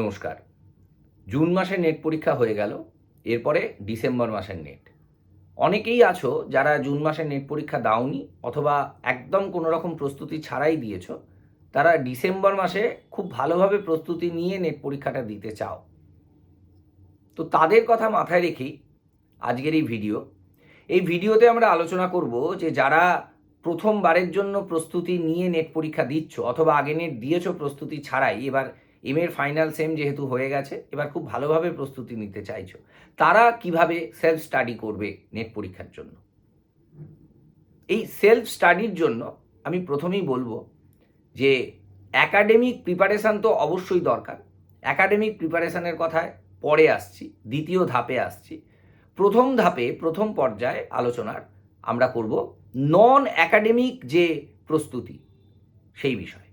নমস্কার। জুন মাসে নেট পরীক্ষা হয়ে গেল, এরপরে ডিসেম্বর মাসের নেট। অনেকেই আছো যারা জুন মাসের নেট পরীক্ষা দাওনি অথবা একদম কোনো রকম প্রস্তুতি ছাড়াই দিয়েছ, তারা ডিসেম্বর মাসে খুব ভালোভাবে প্রস্তুতি নিয়ে নেট পরীক্ষাটা দিতে চাও। তো তাদের কথা মাথায় রেখেই আজকের এই ভিডিও। এই ভিডিওতে আমরা আলোচনা করব যে যারা প্রথমবারের জন্য প্রস্তুতি নিয়ে নেট পরীক্ষা দিচ্ছ অথবা আগে নেট দিয়েছ প্রস্তুতি ছাড়াই, এবার এম এর ফাইনাল সেম যেহেতু হয়ে গেছে, এবার খুব ভালোভাবে প্রস্তুতি নিতে চাইছো। তারা কীভাবে সেলফ স্টাডি করবে নেট পরীক্ষার জন্য? এই সেলফ স্টাডির জন্য আমি প্রথমেই বলব যে একাডেমিক প্রিপারেশান তো অবশ্যই দরকার। একাডেমিক প্রিপারেশানের কথায় পরে আসছি, দ্বিতীয় ধাপে আসছি। প্রথম ধাপে, প্রথম পর্যায়ে আলোচনার আমরা করব নন একাডেমিক যে প্রস্তুতি, সেই বিষয়ে।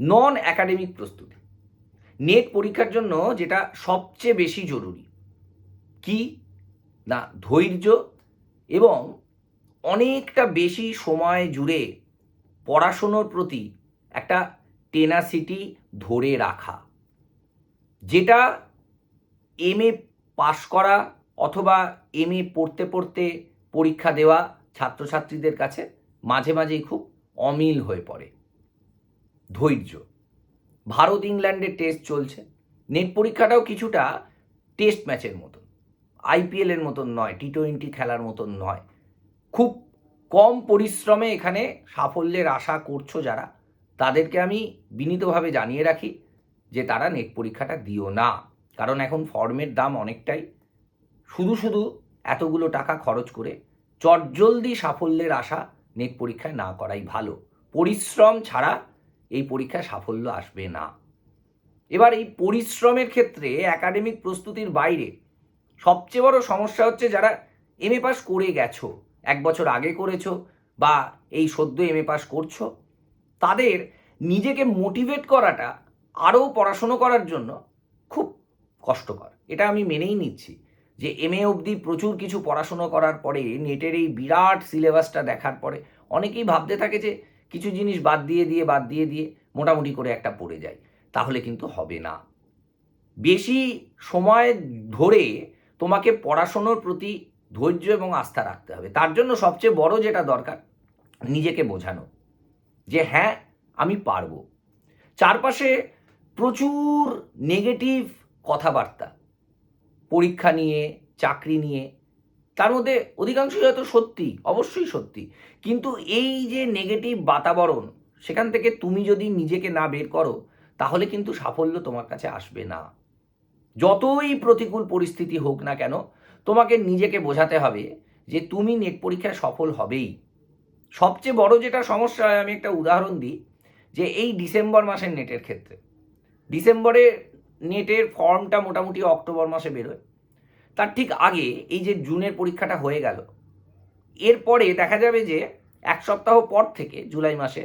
নন একাডেমিক প্রস্তুতি। নেট পরীক্ষার জন্য যেটা সবচেয়ে বেশি জরুরি। কি? না, ধৈর্য এবং অনেকটা বেশি সময় জুড়ে পড়াশুনোর প্রতি একটা টেনাসিটি ধরে রাখা। যেটা এম এ পাশ করা অথবা এম এ পড়তে পড়তে পরীক্ষা দেওয়া ছাত্রছাত্রীদের কাছে মাঝে মাঝেই খুব অমিল হয়ে পড়ে। ধৈর্য। ভারত ইংল্যান্ডের টেস্ট চলছে। নেট পরীক্ষাটাও কিছুটা টেস্ট ম্যাচের মতন। আইপিএলের মতন নয় টি টোয়েন্টি খেলার মতন নয়। খুব কম পরিশ্রমে এখানে সাফল্যের আশা করছ যারা, তাদেরকে আমি বিনীতভাবে জানিয়ে রাখি যে তারা নেট পরীক্ষাটা দিও না। কারণ এখন ফর্মের দাম অনেকটাই শুধু শুধু এতগুলো টাকা খরচ করে চটজলদি সাফল্যের আশা নেট পরীক্ষায় না করাই ভালো। পরিশ্রম ছাড়া এই পরীক্ষায় সাফল্য আসবে না। এবার এই পরিশ্রমের ক্ষেত্রে একাডেমিক প্রস্তুতির বাইরে সবচেয়ে বড় সমস্যা হচ্ছে যারা এম এ পাস করে গেছো, এক বছর আগে করেছ বা এই সদ্য এম এ পাস করছ, তাদের নিজেকে মোটিভেট করাটা আরও পড়াশুনো করার জন্য খুব কষ্টকর। এটা আমি মেনেই নিচ্ছি যে এম এ অবধি প্রচুর কিছু পড়াশুনো করার পরে নেটের এই বিরাট সিলেবাসটা দেখার পরে অনেকেই ভাবতে থাকে যে কিছু জিনিস বাদ দিয়ে দিয়ে, বাদ দিয়ে দিয়ে মোটামুটি করে একটা পড়ে যায় তাহলে কিন্তু হবে না। বেশি সময় ধরে তোমাকে পড়াশুনোর প্রতি ধৈর্য এবং আস্থা রাখতে হবে। তার জন্য সবচেয়ে বড় যেটা দরকার, নিজেকে বোঝানো। যে হ্যাঁ আমি পারব। চারপাশে প্রচুর নেগেটিভ কথাবার্তা। পরীক্ষা নিয়ে, চাকরি নিয়ে তার মধ্যে অধিকাংশই হয়তো সত্যি, অবশ্যই সত্যি। কিন্তু এই যে নেগেটিভ বাতাবরণ, সেখান থেকে তুমি যদি নিজেকে না বের করো, তাহলে কিন্তু সাফল্য তোমার কাছে আসবে না। যতই প্রতিকূল পরিস্থিতি হোক না কেন, তোমাকে নিজেকে বোঝাতে হবে যে তুমি নেট পরীক্ষায় সফল হবেই। সবচেয়ে বড় যেটা সমস্যা হয়, আমি একটা উদাহরণ দিই, যে এই ডিসেম্বর মাসের নেটের ক্ষেত্রে। ডিসেম্বরে নেটের ফর্মটা মোটামুটি অক্টোবর মাসে বেরোয়। তার ঠিক আগে এই যে জুনের পরীক্ষাটা হয়ে গেল, এরপরে দেখা যাবে যে এক সপ্তাহ পর থেকে জুলাই মাসে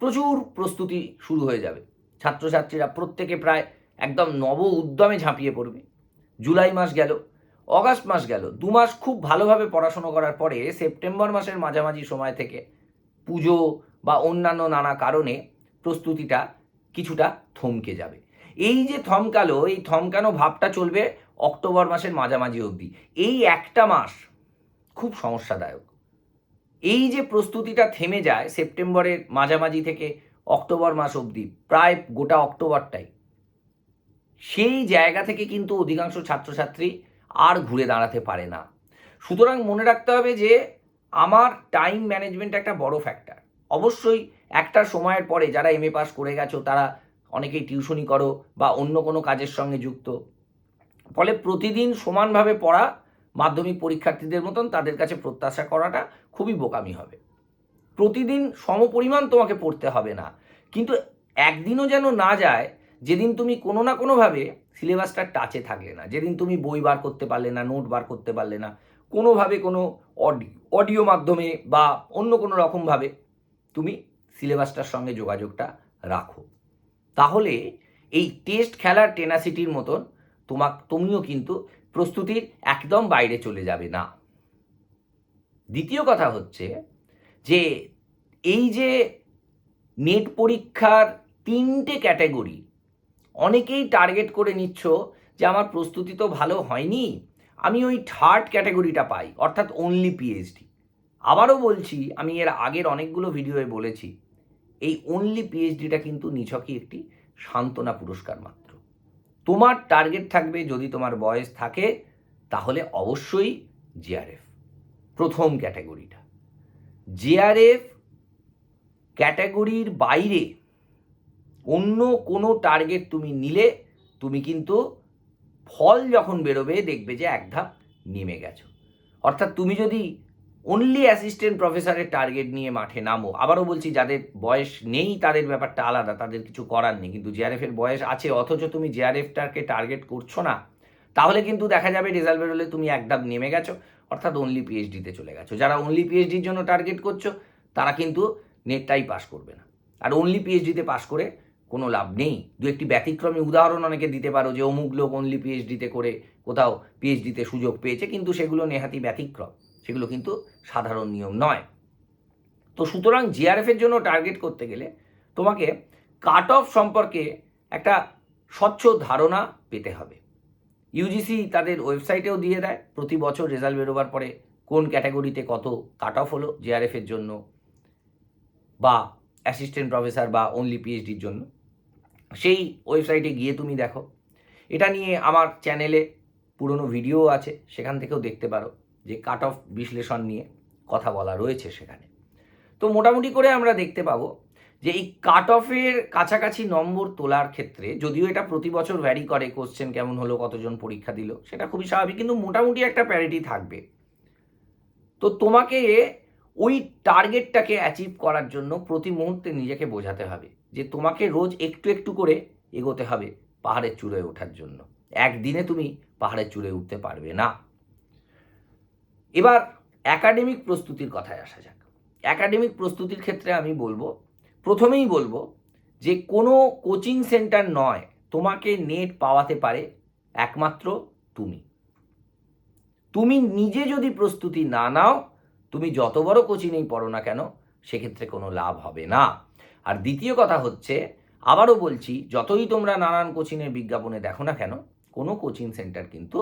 প্রচুর প্রস্তুতি শুরু হয়ে যাবে। ছাত্রছাত্রীরা প্রত্যেকে প্রায় একদম নব উদ্যমে ঝাঁপিয়ে পড়বে। জুলাই মাস গেল, অগাস্ট মাস গেল, দু মাস খুব ভালোভাবে পড়াশুনো করার পরে সেপ্টেম্বর মাসের মাঝামাঝি সময় থেকে পুজো বা অন্যান্য নানা কারণে প্রস্তুতিটা কিছুটা থমকে যাবে। এই যে থমকালো, এই থমকানো ভাবটা চলবে অক্টোবর মাসের মাঝামাঝি অবধি। এই একটা মাস খুব সমস্যাদায়ক। এই যে প্রস্তুতিটা থেমে যায় সেপ্টেম্বরের মাঝামাঝি থেকে অক্টোবর মাস অবধি, প্রায় গোটা অক্টোবরটাই, সেই জায়গা থেকে কিন্তু অধিকাংশ ছাত্রছাত্রী আর ঘুরে দাঁড়াতে পারে না। সুতরাং মনে রাখতে হবে যে আমার টাইম ম্যানেজমেন্ট একটা বড় ফ্যাক্টর অবশ্যই একটা সময়ের পরে যারা এম এ পাস করে গেছো, তারা অনেকেই টিউশনি করো বা অন্য কোনো কাজের সঙ্গে যুক্ত। ফলে প্রতিদিন সমানভাবে পড়া মাধ্যমিক পরীক্ষার্থীদের মতন তাদের কাছে প্রত্যাশা করাটা খুবই বোকামি হবে। প্রতিদিন সমপরিমাণ তোমাকে পড়তে হবে না। কিন্তু একদিনও যেন না যায়, যেদিন তুমি কোনো না কোনোভাবে সিলেবাসটার টাচে থাকলে না, যেদিন তুমি বই বার করতে পারলে না, নোট বার করতে পারলে না, কোনোভাবে কোনো অডিও অডিও মাধ্যমে বা অন্য কোনো রকমভাবে তুমি সিলেবাসটার সঙ্গে যোগাযোগটা রাখো। তাহলে এই টেস্ট খেলার টেনাসিটির মতন তোমাক, তুমিও কিন্তু প্রস্তুতির একদম বাইরে চলে যাবে না। দ্বিতীয় কথা হচ্ছে যে এই যে নেট পরীক্ষার তিনটে ক্যাটাগরি অনেকেই টার্গেট করে নিচ্ছ যে আমার প্রস্তুতি তো ভালো হয়নি, আমি ওই থার্ড ক্যাটাগরিটা পাই, অর্থাৎ অনলি পিএইচডি আবারও বলছি, আমি এর আগের অনেকগুলো ভিডিওয়ে বলেছি এই অনলি পিএইচডিটা কিন্তু নিছকই একটি সান্ত্বনা পুরস্কার মাত্র। তোমার টার্গেট থাকবে যদি তোমার বয়স থাকে, তাহলে অবশ্যই জিআরএফ প্রথম ক্যাটাগরিটা। জিআরএফ ক্যাটাগরির বাইরে অন্য কোনো টার্গেট তুমি নিলে, তুমি কিন্তু ফল যখন বেরোবে দেখবে যে এক ধাপ নেমে গেছো। অর্থাৎ তুমি যদি অনলি অ্যাসিস্ট্যান্ট প্রফেসরের টার্গেট নিয়ে মাঠে নামো। আবারও বলছি, যাদের বয়স নেই, তাদের ব্যাপারটা আলাদা, তাদের কিছু করার নেই। কিন্তু জেআরএফ এর বয়স আছে, অথচ তুমি জেআরএফটাকে টার্গেট করছ না, তাহলে কিন্তু দেখা যাবে রেজাল্ট বেরোলে তুমি এক ধাপ নেমে গেছো। অর্থাৎ অনলি পিএইচডিতে চলে গেছো। যারা অনলি পিএইচডির জন্য টার্গেট করছ, তারা কিন্তু নেটটাই পাস করবে না। আর অনলি পিএইচডিতে পাস করে কোনো লাভ নেই। দু একটি ব্যতিক্রমী উদাহরণ অনেকে দিতে পারো যে অমুক লোক অনলি পিএইচডিতে করে কোথাও পিএইচডিতে সুযোগ পেয়েছে, কিন্তু সেগুলো নেহাতি ব্যতিক্রম। সেগুলো কিন্তু সাধারণ নিয়ম নয়। তো সুতরাং জিআরএফের জন্য টার্গেট করতে গেলে তোমাকে কাট অফ সম্পর্কে একটা স্বচ্ছ ধারণা পেতে হবে। ইউজিসি তাদের ওয়েবসাইটেও দিয়ে দেয়, প্রতি বছর রেজাল্ট বেরোবার পরে কোন ক্যাটাগরিতে কত কাট অফ হলো জিআরএফের জন্য বা অ্যাসিস্ট্যান্ট প্রফেসর বা অনলি পিএইচডির জন্য। সেই ওয়েবসাইটে গিয়ে তুমি দেখো। এটা নিয়ে আমার চ্যানেলে পুরনো ভিডিও আছে, সেখান থেকেও দেখতে পারো। যে কাট অফ বিশ্লেষণ নিয়ে কথা বলা রয়েছে সেখানে। তো মোটামুটি করে আমরা দেখতে পাবো যে এই কাট অফের কাছাকাছি নম্বর তোলার ক্ষেত্রে যদিও এটা প্রতি বছর ভ্যারি করে কোশ্চেন কেমন হলো, কতজন পরীক্ষা দিল, সেটা খুবই স্বাভাবিক, কিন্তু মোটামুটি একটা প্যারিটি থাকবে। তো তোমাকে ওই টার্গেটটাকে অ্যাচিভ করার জন্য প্রতি মুহূর্তে নিজেকে বোঝাতে হবে যে তোমাকে রোজ একটু একটু করে এগোতে হবে পাহাড়ের চূড়োয় ওঠার জন্য। একদিনে তুমি পাহাড়ের চূড়োয় উঠতে পারবে না। এবার একাডেমিক প্রস্তুতির কথায় আসা যাক। একাডেমিক প্রস্তুতির ক্ষেত্রে আমি বলব, প্রথমেই বলব যে কোনো কোচিং সেন্টার নয়, তোমাকে নেট পাওয়াতে পারে একমাত্র তুমি। তুমি নিজে যদি প্রস্তুতি না নাও, তুমি যত বড় কোচিংয়েই পড়ো না কেন, সেক্ষেত্রে কোনো লাভ হবে না। আর দ্বিতীয় কথা হচ্ছে, আবারও বলছি, যতই তোমরা নানান কোচিংয়ের বিজ্ঞাপনে দেখো না কেন, কোনো কোচিং সেন্টার কিন্তু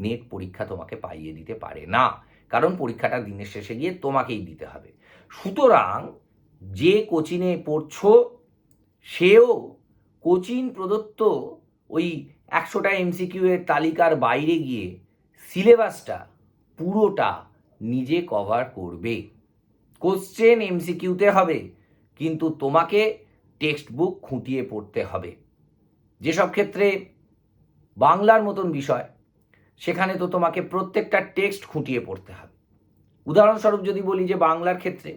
নেট পরীক্ষা তোমাকে পাইয়ে দিতে পারে না। কারণ পরীক্ষাটা দিনের শেষে গিয়ে তোমাকেই দিতে হবে। সুতরাং যে কোচিনে পড়ছো, সেও কোচিং প্রদত্ত ওই একশোটা এমসিকিউ এর তালিকার বাইরে গিয়ে সিলেবাসটা পুরোটা নিজে কভার করবে। কোশ্চেন এমসিকিউতে হবে, কিন্তু তোমাকে টেক্সট বুক খুঁটিয়ে পড়তে হবে। যেসব ক্ষেত্রে বাংলার মতন বিষয় সেখানে তো তোমাকে প্রত্যেকটা টেক্সট খুঁটিয়ে পড়তে হবে। উদাহরণস্বরূপ যদি বলি যে বাংলার ক্ষেত্রে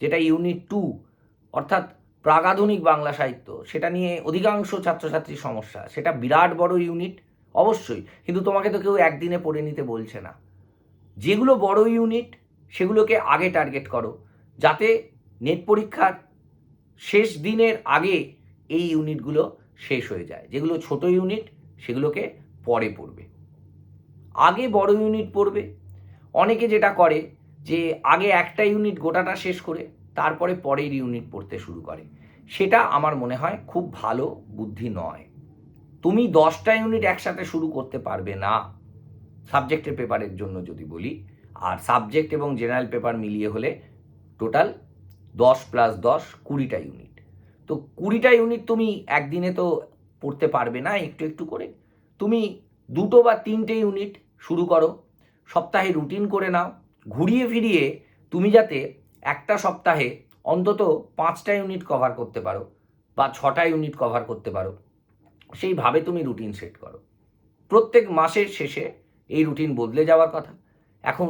যেটা ইউনিট টু, অর্থাৎ প্রাগাধুনিক বাংলা সাহিত্য, সেটা নিয়ে অধিকাংশ ছাত্রছাত্রীর সমস্যা। সেটা বিরাট বড় ইউনিট, অবশ্যই। কিন্তু তোমাকে তো কেউ একদিনে পড়ে নিতে বলছে না। যেগুলো বড় ইউনিট, সেগুলোকে আগে টার্গেট করো, যাতে নেট পরীক্ষার শেষ দিনের আগে এই ইউনিটগুলো শেষ হয়ে যায়। যেগুলো ছোট ইউনিট, সেগুলোকে পরে পড়বে। আগে বড় ইউনিট পড়বে। অনেকে যেটা করে যে আগে একটা ইউনিট গোটাটা শেষ করে, তারপরে পরের ইউনিট পড়তে শুরু করে। সেটা আমার মনে হয় খুব ভালো বুদ্ধি নয়। তুমি দশটা ইউনিট একসাথে শুরু করতে পারবে না। সাবজেক্টের পেপারের জন্য যদি বলি, আর সাবজেক্ট এবং জেনারেল পেপার মিলিয়ে হলে টোটাল দশ প্লাস দশ কুড়িটা ইউনিট তো কুড়িটা ইউনিট তুমি একদিনে তো পড়তে পারবে না একটু একটু করে। তুমি দুটো বা তিনটে ইউনিট শুরু করো। সপ্তাহে রুটিন করে নাও। ঘুরিয়ে ফিরিয়ে তুমি যাতে একটা সপ্তাহে অন্তত পাঁচটা ইউনিট কভার করতে পারো বা ছটা ইউনিট কভার করতে পারো। সেইভাবে তুমি রুটিন সেট করো। প্রত্যেক মাসের শেষে এই রুটিন বদলে যাওয়ার কথা। এখন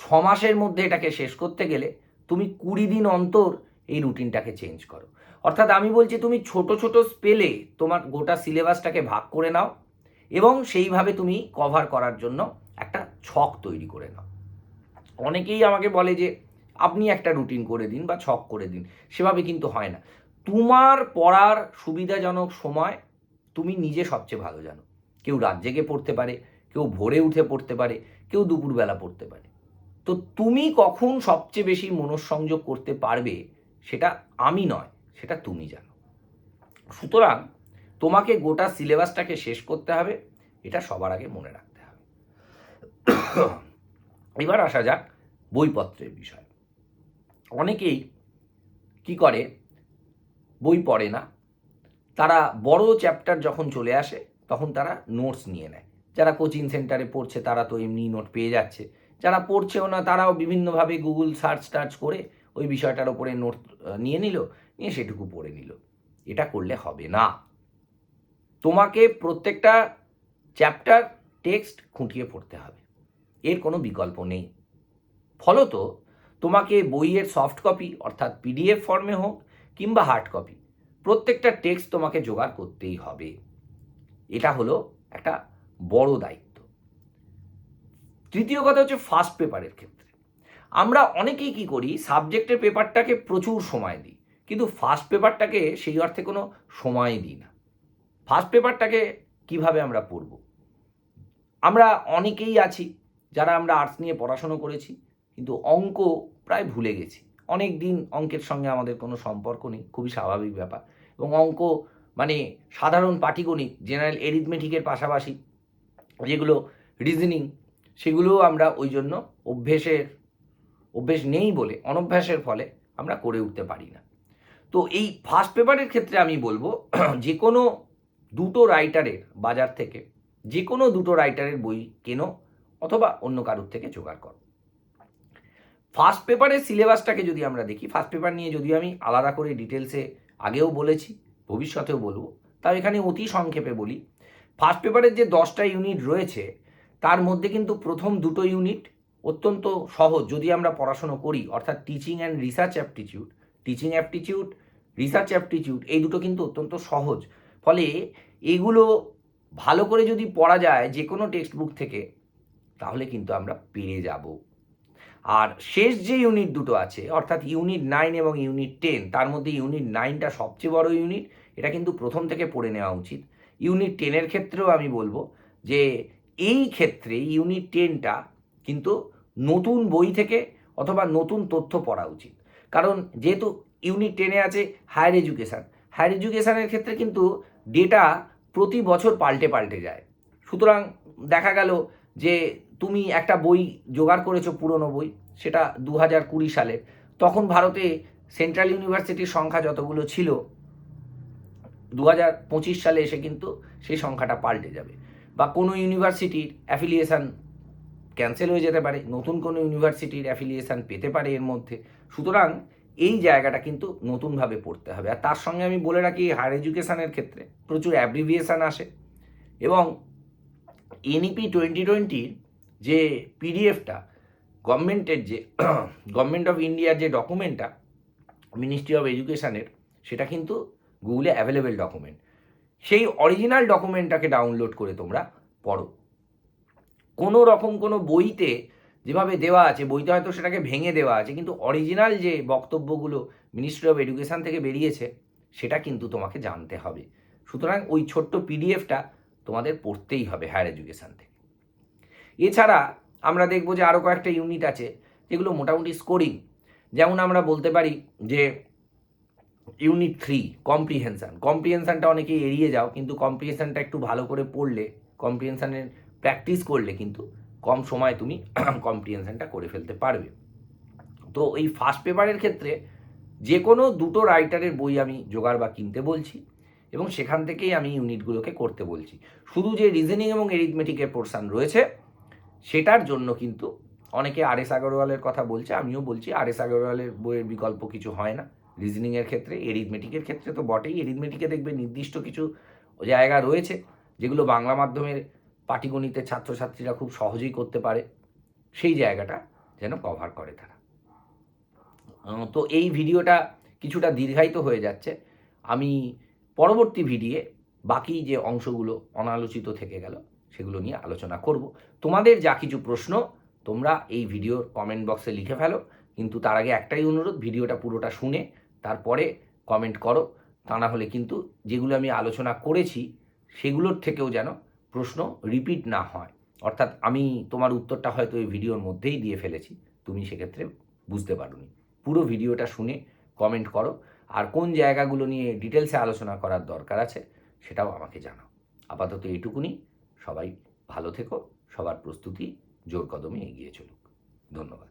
ছ মাসের মধ্যে এটাকে শেষ করতে গেলে তুমি কুড়ি দিন অন্তর এই রুটিনটাকে চেঞ্জ করো। অর্থাৎ আমি বলছি তুমি ছোট ছোট স্পেলে তোমার গোটা সিলেবাসটাকে ভাগ করে নাও। এবং সেইভাবে তুমি কভার করার জন্য একটা ছক তৈরি করে নাও। অনেকেই আমাকে বলে যে, আপনি একটা রুটিন করে দিন বা ছক করে দিন। সেভাবে কিন্তু হয় না। তোমার পড়ার সুবিধাজনক সময় তুমি নিজে সবচেয়ে ভালো জানো। কেউ রাত জেগে পড়তে পারে, কেউ ভোরে উঠে পড়তে পারে, কেউ দুপুরবেলা পড়তে পারে। তো তুমি কখন সবচেয়ে বেশি মনঃসংযোগ করতে পারবে সেটা আমি নয়, সেটা তুমি জানো। সুতরাং তোমাকে গোটা সিলেবাসটাকে শেষ করতে হবে, এটা সবার আগে মনে রাখতে হবে। এবার আসা যাক বইপত্রের বিষয়। অনেকেই কি করে, বই পড়ে না, তারা বড় চ্যাপ্টার যখন চলে আসে, তখন তারা নোটস নিয়ে নেয়। যারা কোচিং সেন্টারে পড়ছে, তারা তো এমনি নোট পেয়ে যাচ্ছে। যারা পড়ছেও না, তারাও বিভিন্নভাবে গুগল সার্চ টার্চ করে ওই বিষয়টার ওপরে নোট নিয়ে নিল, নিয়ে সেটুকু পড়ে নিল। এটা করলে হবে না। তোমাকে প্রত্যেকটা চ্যাপ্টার টেক্সট খুঁটিয়ে পড়তে হবে। এর কোনো বিকল্প নেই। ফলত তোমাকে বইয়ের সফট কপি অর্থাৎ পিডিএফ ফর্মে হোক কিংবা হার্ড কপি প্রত্যেকটা টেক্সট তোমাকে জোগাড় করতেই হবে। এটা হলো একটা বড় দায়িত্ব। তৃতীয় কথা হচ্ছে ফার্স্ট পেপারের ক্ষেত্রে। আমরা অনেকেই কি করি সাবজেক্টের পেপারটাকে প্রচুর সময় দিই, কিন্তু ফার্স্ট পেপারটাকে সেই অর্থে কোনো সময় দিই না। ফার্স্ট পেপারটাকে কীভাবে আমরা পড়ব? আমরা অনেকেই আছি যারা আমরা আর্টস নিয়ে পড়াশুনো করেছি, কিন্তু অঙ্ক প্রায় ভুলে গেছি। অনেক দিন অঙ্কের সঙ্গে আমাদের কোনো সম্পর্ক নেই, খুবই স্বাভাবিক ব্যাপার। এবং অঙ্ক মানে সাধারণ পাটিগণিত জেনারেল এরিথমেটিকের পাশাপাশি যেগুলো রিজনিং সেগুলোও আমরা ওই জন্য অভ্যেসের, অভ্যেস নেই বলে, অনভ্যাসের ফলে আমরা করে উঠতে পারি না। তো এই ফার্স্ট পেপারের ক্ষেত্রে আমি বলব, যে কোনো দুটো রাইটারের বাজার থেকে যে কোনো দুটো রাইটারের বই কেনো অথবা অন্য কারোর থেকে জোগাড় করো। ফার্স্ট পেপারের সিলেবাসটাকে যদি আমরা দেখি ফার্স্ট পেপার নিয়ে যদিও আমি আলাদা করে ডিটেলসে আগেও বলেছি, ভবিষ্যতেও বলব, তাও এখানে অতি সংক্ষেপে বলি। ফার্স্ট পেপারের যে দশটা ইউনিট রয়েছে, তার মধ্যে কিন্তু প্রথম দুটো ইউনিট অত্যন্ত সহজ। যদি আমরা পড়াশুনো করি, অর্থাৎ teaching and research aptitude teaching aptitude research aptitude এই দুটো কিন্তু অত্যন্ত সহজ। ফলে এগুলো ভালো করে যদি পড়া যায় যে কোনো টেক্সট বুক থেকে, তাহলে কিন্তু আমরা পেরে যাব। আর শেষ যে ইউনিট দুটো আছে, অর্থাৎ ইউনিট নাইন এবং ইউনিট টেন তার মধ্যে ইউনিট নাইনটা সবচেয়ে বড় ইউনিট এটা কিন্তু প্রথম থেকে পড়ে নেওয়া উচিত। ইউনিট টেনের ক্ষেত্রেও আমি বলব যে, এই ক্ষেত্রে ইউনিট টেনটা কিন্তু নতুন বই থেকে অথবা নতুন তথ্য পড়া উচিত। কারণ যেহেতু ইউনিট টেনে আছে হায়ার এডুকেশান হায়ার এডুকেশানের ক্ষেত্রে কিন্তু ডেটা প্রতি বছর পাল্টে পাল্টে যায়। সুতরাং দেখা গেল যে তুমি একটা বই জোগাড় করেছ পুরনো বই, সেটা দু হাজার কুড়ি সালের তখন ভারতে সেন্ট্রাল ইউনিভার্সিটির সংখ্যা যতগুলো ছিল দু হাজার পঁচিশ সালে এসে কিন্তু সেই সংখ্যাটা পাল্টে যাবে। বা কোনো ইউনিভার্সিটির অ্যাফিলিয়েশান ক্যান্সেল হয়ে যেতে পারে, নতুন কোনো ইউনিভার্সিটির অ্যাফিলিয়েশান পেতে পারে এর মধ্যে। সুতরাং এই জায়গাটা কিন্তু নতুনভাবে পড়তে হবে। আর তার সঙ্গে আমি বলে রাখি হায়ার এডুকেশানের ক্ষেত্রে প্রচুর অ্যাব্রিভিয়েশান আসে এবং এনইপি টোয়েন্টি টোয়েন্টির যে পিডিএফটা গভর্নমেন্টের যে, গভর্নমেন্ট অফ ইন্ডিয়ার যে ডকুমেন্টটা মিনিস্ট্রি অফ এডুকেশানের সেটা কিন্তু গুগলে অ্যাভেলেবেল ডকুমেন্ট সেই অরিজিনাল ডকুমেন্টটাকে ডাউনলোড করে তোমরা পড়ো। কোনো রকম কোনো বইতে যেভাবে দেওয়া আছে, বইতে হয়তো সেটাকে ভেঙে দেওয়া আছে, কিন্তু অরিজিনাল যে বক্তব্যগুলো মিনিস্ট্রি অফ এডুকেশান থেকে বেরিয়েছে, সেটা কিন্তু তোমাকে জানতে হবে। সুতরাং ওই ছোট্ট পিডিএফটা তোমাদের পড়তেই হবে হায়ার এডুকেশান থেকে। এছাড়া আমরা দেখব যে আরও কয়েকটা ইউনিট আছে, যেগুলো মোটামুটি স্কোরিং যেমন আমরা বলতে পারি যে ইউনিট থ্রি কম্প্রিহেনশান কম্প্রিহেনশানটা অনেকেই এড়িয়ে যাও, কিন্তু কম্প্রিহেনশানটা একটু ভালো করে পড়লে কম্প্রিহেনশানের প্র্যাকটিস করলে কিন্তু কম সময় তুমি কম্প্রিহেনশানটা করে ফেলতে পারবে। তো এই ফার্স্ট পেপারের ক্ষেত্রে যে কোনো দুটো রাইটারের বই আমি জোগাড় বা কিনতে বলছি এবং সেখান থেকেই আমি ইউনিটগুলোকে করতে বলছি। শুধু যে রিজনিং এবং এরিথমেটিকের পোর্শান রয়েছে, সেটার জন্য কিন্তু অনেকে আর এস আগরওয়ালের কথা বলছে, আমিও বলছি আর এস আগরওয়ালের বইয়ের বিকল্প কিছু হয় না। রিজনিংয়ের ক্ষেত্রে এরিথমেটিকের ক্ষেত্রে তো বটেই। এরিথমেটিকে দেখবে নির্দিষ্ট কিছু জায়গা রয়েছে, যেগুলো বাংলা মাধ্যমের পাটিগণিতের ছাত্রছাত্রীরা খুব সহজেই করতে পারে, সেই জায়গাটা যেন কভার করে তারা। তো এই ভিডিওটা কিছুটা দীর্ঘায়িত হয়ে যাচ্ছে। আমি পরবর্তী ভিডিও বাকি যে অংশগুলো অনালোচিত থেকে গেল, সেগুলো নিয়ে আলোচনা করব। তোমাদের যা কিছু প্রশ্ন, তোমরা এই ভিডিওর কমেন্ট বক্সে লিখে ফেলো। কিন্তু তার আগে একটাই অনুরোধ, ভিডিওটা পুরোটা শুনে তারপরে কমেন্ট করো। তা না হলে কিন্তু যেগুলো আমি আলোচনা করেছি, সেগুলোর থেকেও যেন প্রশ্ন রিপিট না হয়। অর্থাৎ আমি তোমার উত্তরটা হয়তো এই ভিডিওর মধ্যেই দিয়ে ফেলেছি, তুমি সেক্ষেত্রে বুঝতে পারোনি। পুরো ভিডিওটা শুনে কমেন্ট করো, আর কোন জায়গাগুলো নিয়ে ডিটেলসে আলোচনা করার দরকার আছে সেটাও আমাকে জানাও। আপাতত এইটুকুনি, সবাই ভালো থেকো, সবার প্রস্তুতি জোর কদমে এগিয়ে চলুক। ধন্যবাদ।